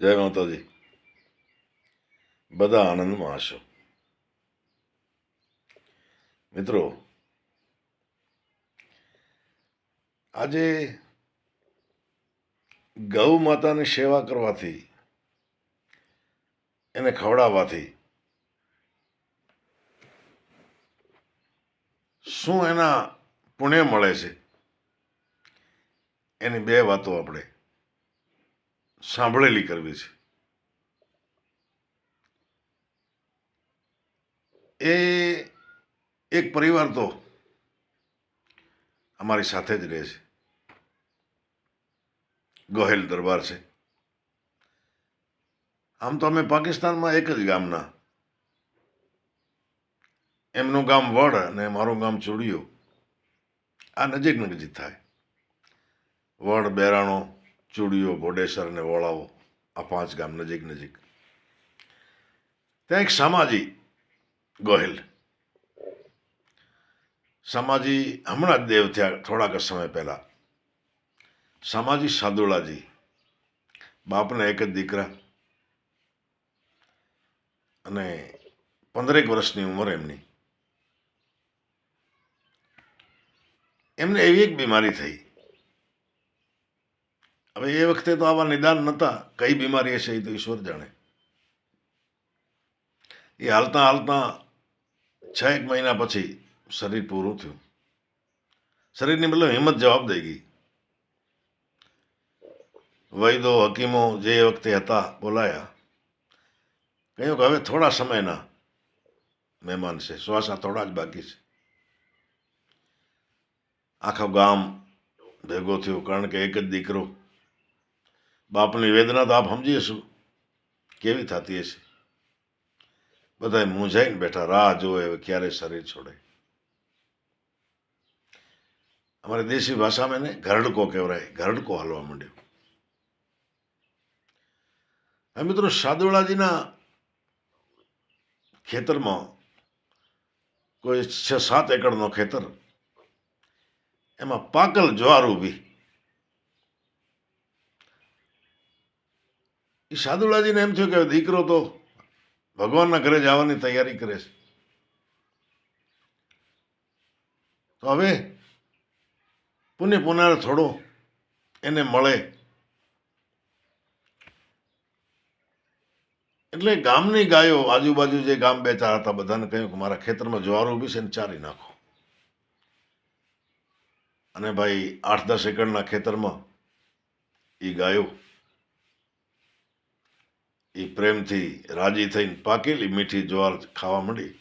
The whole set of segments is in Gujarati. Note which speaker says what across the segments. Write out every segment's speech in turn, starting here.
Speaker 1: જય માતાજી. બધા આનંદમાં હશો. મિત્રો, આજે ગૌ માતાની સેવા કરવાથી, એને ખવડાવવાથી, શું એના પુણ્ય મળે છે? એની બે વાતો આપણે સાંભળેલી કરવી છે. એ એક પરિવાર તો અમારી સાથે જ રહે છે. ગોહેલ દરબાર છે. આમ તો અમે પાકિસ્તાનમાં એક જ ગામના. એમનું ગામ વડ અને મારું ગામ ચૂડિયો. આ નજીક નજીક થાય. વડ, બેરાણો ચૂડિયો, ભોડેસર અને વોળાવો. આ પાંચ ગામ નજીક નજીક. ત્યાં એક સામાજી ગોહિલ. સામાજી હમણાં જ દેવ થયા થોડાક સમય પહેલાં. સામાજી સાદુળાજી બાપના એક જ દીકરા. અને પંદરેક વર્ષની ઉંમર એમની. એમને એવી એક બીમારી થઈ. હવે એ વખતે તો આવા નિદાન નહોતા. કઈ બીમારી હશે એ તો ઈશ્વર જાણે. એ હાલતા હાલતા છ એક મહિના પછી શરીર પૂરું થયું. શરીરની મતલબ હિંમત જવાબ દઈ ગઈ. વૈદો, હકીમો જે વખતે હતા, બોલાયા. કહ્યું કે હવે થોડા સમયના મહેમાન છે. શ્વાસા થોડા જ બાકી છે. આખા ગામ ભેગો થયો કારણ કે એક જ દીકરો બાપની વેદના તો આપ સમજી હશું. કેવી થતી હશે? બધા મૂંઝાઈને બેઠા, રાહ જોવે, હવે ક્યારે શરીર છોડે? અમારી દેશી ભાષામાં એને ઘરડકો કહેવાય. ઘરડકો હાલવા માંડ્યો. હવે મિત્રો સાદુળાજીના ખેતરમાં કોઈ છ સાત એકરનો ખેતર, એમાં પાકલ જ્વાર ઊભી. એ સાદુલાજીને એમ થયું કે દીકરો તો ભગવાનના ઘરે જવાની તૈયારી કરે છે. તો હવે પુણ્ય પુનાર થોડો એને મળે. એટલે ગામની ગાયો આજુબાજુ જે ગામ બે ચાર હતા બધાને કહ્યું કે મારા ખેતરમાં જ્વાર ઊભી છે ને ચારી નાખો. અને ભાઈ આઠ દસ એકરના ખેતરમાં એ ગાયો એ પ્રેમથી રાજી થઈને પાકેલી મીઠી જ્વાર ખાવા મળી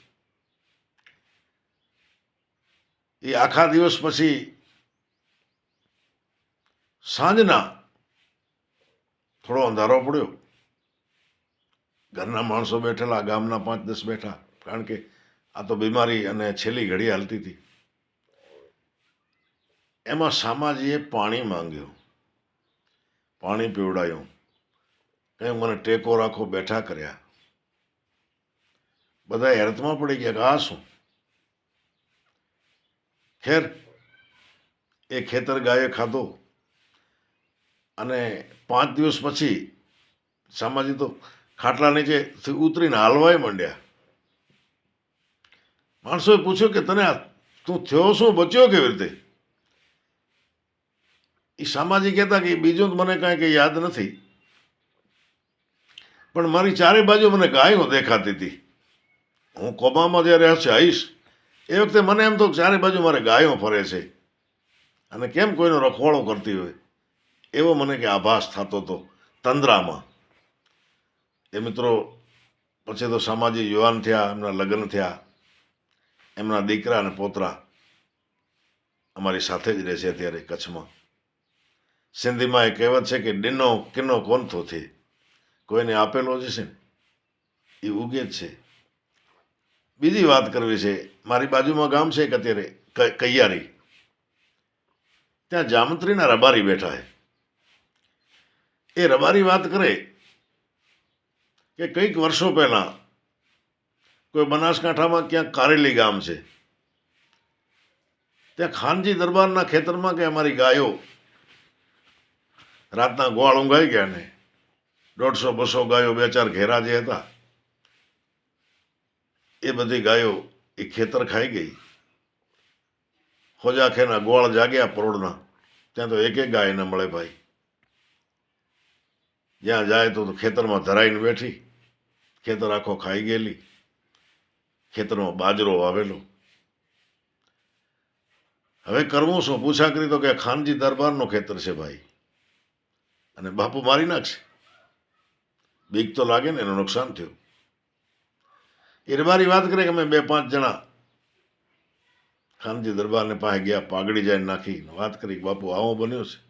Speaker 1: એ આખા દિવસ પછી સાંજના થોડો અંધારો પડ્યો. ઘરના માણસો બેઠેલા, ગામના પાંચ દસ બેઠા, કારણ કે આ તો બીમારી અને છેલ્લી ઘડી હાલતી હતી. એમાં સામાજીએ પાણી માંગ્યું. પાણી પીવડાયું. કંઈ મને ટેકો રાખો, બેઠા કર્યા. બધા હેરતમાં પડી ગયા કે આ શું? ખેર, એ ખેતર ગાયે ખાધો. અને પાંચ દિવસ પછી સામાજી તો ખાટલા નીચેથી ઉતરીને હાલવાય માંડ્યા. માણસોએ પૂછ્યું કે તને તું થયો શું? બચ્યો કેવી રીતે? એ સામાજિક કહેતા કે બીજું જ મને કાંઈ કંઈ યાદ નથી. પણ મારી ચારે બાજુ મને ગાયો દેખાતી હતી. હું કોમામાં જ્યારે હશે આવીશ, એ વખતે મને એમ તો ચારે બાજુ મારે ગાયો ફરે છે. અને કેમ કોઈનો રખવાડો કરતી હોય? એવો મને કે આભાસ થતો હતો તંદ્રામાં. એ મિત્રો, પછી તો સામાજિક યુવાન થયા, એમના લગ્ન થયા. એમના દીકરા અને પોતરા અમારી સાથે જ રહે છે અત્યારે કચ્છમાં. સિંધીમાં એ કહેવત છે કે ડિનો કિનો કોણ થોથી કોઈને આપેલો જ છે. એ ઉગે જ છે. બીજી વાત કરવી છે, મારી બાજુમાં ગામ છે એક અત્યારે કૈયારી. ત્યાં જામત્રીના રબારી બેઠા છે. એ રબારી વાત કરે કે કંઈક વર્ષો પહેલા કોઈ બનાસકાંઠામાં ક્યાંક કારેલી ગામ છે. ત્યાં ખાનજી દરબારના ખેતરમાં કે અમારી ગાયો રાતના ગોળ ઊંઘાઈ ગયા ને દોઢસો, બસો ગાયો બે ચાર ઘેરા જે હતા, એ બધી ગાયો એ ખેતર ખાઈ ગઈ. ખોજાખેના ગોળ જાગ્યા પરોડના ત્યાં તો એક એક ગાય ન મળે ભાઈ. જ્યાં જાય તો ખેતરમાં ધરાઈને બેઠી, ખેતર આખો ખાઈ ગયેલી ખેતરમાં બાજરો વાવેલો. હવે કરવું શું? પૂછા કરી તો કે ખાનજી દરબારનું ખેતર છે ભાઈ. અને બાપુ મારી નાખશે. બીક તો લાગે ને, એનું નુકસાન થયું. એ મારી વાત કરે કે અમે બે પાંચ જણા ખાનજી દરબારને પાસે ગયા, પાઘડી જાય નાખી વાત કરી બાપુ, આવો બન્યો છે.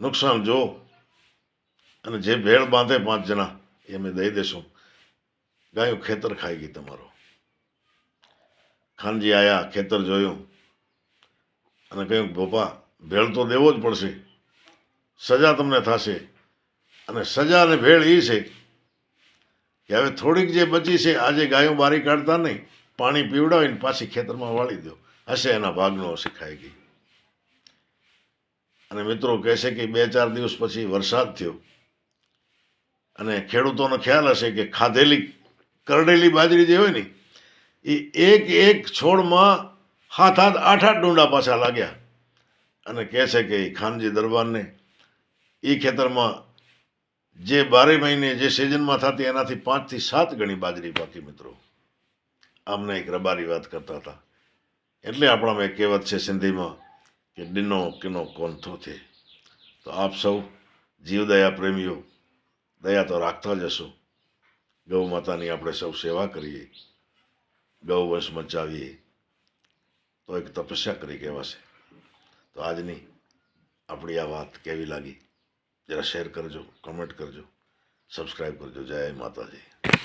Speaker 1: નુકસાન જો અને જે ભેળ બાંધે પાંચ જણા, એ અમે દઈ દેશું. ગાયું ખેતર ખાઈ ગઈ તમારો. ખાનજી આયા, ખેતર જોયું. અને કહ્યું ભોપા, ભેળ તો દેવો જ પડશે. સજા તમને થશે. અને સજા અને ભેળ એ છે કે હવે થોડીક જે બચી છે, આજે ગાયો બારી કાઢતા નહીં, પાણી પીવડાવીને પાછી ખેતરમાં વાળી દો. હશે એના ભાગનો હશે ખાઈ ગઈ. અને મિત્રો કહે છે કે બે ચાર દિવસ પછી વરસાદ થયો. અને ખેડૂતોનો ખ્યાલ હશે કે ખાધેલી, કરડેલી બાજરી જે હોય ને, એ એક એક છોડમાં હાથ હાથ આઠ આઠ ડુંડા પાછા લાગ્યા. અને કહે છે કે ખાનજી દરબારને, એ ખેતરમાં જે બારે મહિને જે સિઝનમાં થતી એનાથી પાંચથી સાત ગણી બાજરી પાકી મિત્રો. આમને એક રબારી વાત કરતા હતા. એટલે આપણામાં એક કહેવત છે સિંધીમાં કે ડિનો કિનો કોંથો છે તો આપ સૌ જીવદયા પ્રેમીઓ, દયા તો રાખતા જ હશો. ગૌ માતાની આપણે સૌ સેવા કરીએ, ગૌ વંશ મચાવીએ. તો એક તપસ્યા કરી કહેવાશે. તો આજની આપણી આ વાત કેવી લાગી? જરા શેર કરજો કમેન્ટ કરજો. સબસ્ક્રાઈબ કરજો. જય માતાજી.